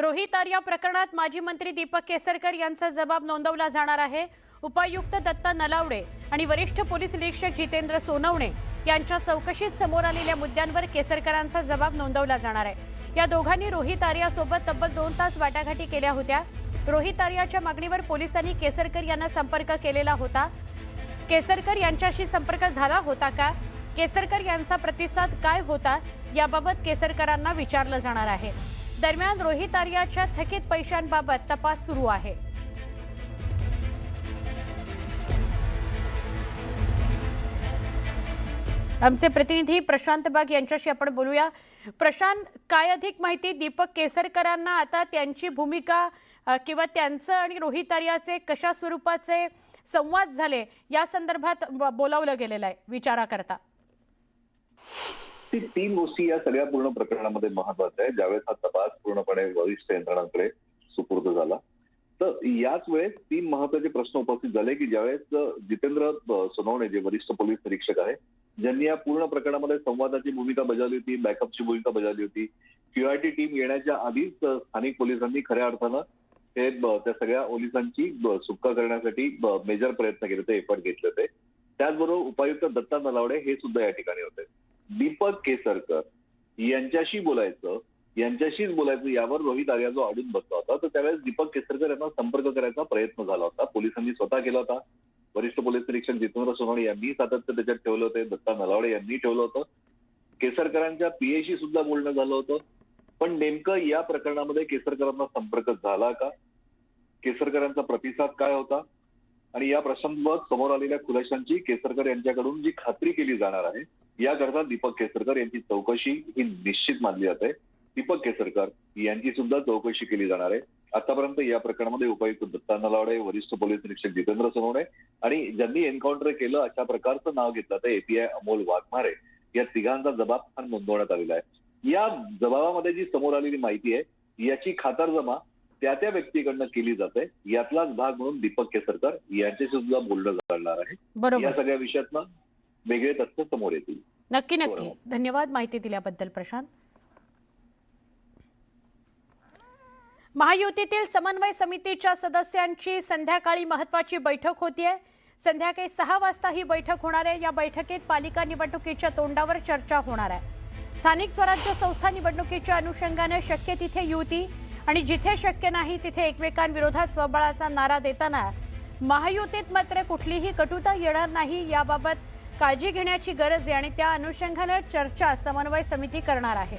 रोहित आर्या प्रकरणात माजी मंत्री दीपक केसरकर यांचा जबाब नोंदवला जाणार आहे. उपायुक्त दत्ता नलावडे आणि वरिष्ठ पोलीस निरीक्षक जितेंद्र सोनवणे यांच्या चौकशीत समोर आलेल्या मुद्द्यांवर केसरकरांचा जबाब नोंदवला जाणार आहे. या दोघांनी रोहित आर्यासोबत तब्बल दोन तास वाटाघाटी केल्या होत्या. रोहित आर्याच्या मागणीवर पोलिसांनी केसरकर यांना संपर्क केलेला होता. केसरकर यांच्याशी संपर्क झाला होता का? केसरकर यांचा प्रतिसाद काय होता? याबाबत केसरकरांना विचारलं जाणार आहे. दरम्यान रोहित आर्याच्या थकीत पैशांबाबत तपास सुरू आहे. आमचे प्रतिनिधी प्रशांत बाग यांच्याशी आपण बोलूया. प्रशांत काय अधिक माहिती दीपक केसरकरांना आता त्यांची भूमिका किंवा त्यांचं आणि रोहित आर्याचे कशा स्वरूपाचे संवाद झाले या संदर्भात ब- बोलावलं गेलेलं आहे विचाराकरता. ती तीन गोष्टी या सगळ्या पूर्ण प्रकरणामध्ये महत्त्वाच्या आहे. ज्यावेळेस हा तपास पूर्णपणे वरिष्ठ यंत्रणांकडे सुपूर्द झाला. तर याच वेळेस तीन महत्त्वाचे प्रश्न उपस्थित झाले की ज्यावेळेस जितेंद्र सोनवणे जे वरिष्ठ पोलीस निरीक्षक आहे ज्यांनी या पूर्ण प्रकरणामध्ये संवादाची भूमिका बजावली होती बॅकअपची भूमिका बजावली होती क्यूआयटी टीम येण्याच्या आधीच स्थानिक पोलिसांनी खऱ्या अर्थानं हे त्या सगळ्या पोलिसांची सुटका करण्यासाठी मेजर प्रयत्न केले होते एफर्ट घेतले होते. त्याचबरोबर उपायुक्त दत्ता नलावडे हे सुद्धा या ठिकाणी होते. दीपक केसरकर यांच्याशी बोलायचं यांच्याशीच बोलायचं यावर रोहित आर्या जो अडून बसला होता तर त्यावेळेस दीपक केसरकर यांना संपर्क करायचा प्रयत्न झाला होता. पोलिसांनी स्वतः केला होता. वरिष्ठ पोलीस निरीक्षक जितेंद्र सोनवणे यांनी सातत्य त्याच्यात ठेवलं होते. दत्ता नलावडे यांनी ठेवलं होतं. केसरकरांच्या पीएशी सुद्धा बोलणं झालं होतं. पण नेमकं या प्रकरणामध्ये केसरकरांना संपर्क झाला का? केसरकरांचा प्रतिसाद काय होता? आणि या प्रश्नांवर समोर आलेल्या खुलाशांची केसरकर यांच्याकडून जी खात्री केली जाणार आहे याकरता दीपक केसरकर यांची चौकशी ही निश्चित मानली जाते. दीपक केसरकर यांची सुद्धा चौकशी केली जाणार आहे. आतापर्यंत या प्रकरणामध्ये उपायुक्त दत्ता नलावडे वरिष्ठ पोलीस निरीक्षक जितेंद्र सोनवणे आणि ज्यांनी एन्काउंटर केलं अशा प्रकारचं नाव घेतलं तर एपीआय अमोल वाघमारे. या तिघांचा जबाब हा नोंदवण्यात आलेला आहे. या जबाबामध्ये जी समोर आलेली माहिती आहे याची खातरजमा त्या त्या व्यक्तीकडनं केली जाते. यातलाच भाग म्हणून दीपक केसरकर यांच्याशी सुद्धा बोलणं घडणार आहे. या सगळ्या विषयातनं वेगळे तथ्य समोर येतील. नक्की नक्की. धन्यवाद माहिती दिल्याबद्दल प्रशांत. महायुतीतील समन्वय समितीच्या सदस्यांची संध्याकाळी महत्वाची बैठक होतीये. संध्याकाळी सहा वाजता ही बैठक होणार आहे. या बैठकीत पालिका निवडणुकीच्या तोंडावर चर्चा होणार आहे. स्थानिक स्वराज्य संस्था निवडणुकीच्या अनुषंगाने शक्य तिथे युती आणि जिथे शक्य नाही तिथे एकमेकांविरोधात स्वबळाचा नारा देताना महायुतीत मात्र कुठलीही कटुता येणार नाही. याबाबत काळजी घेण्याची गरज आहे आणि त्या अनुषंगानं चर्चा समन्वय समिती करणार आहे.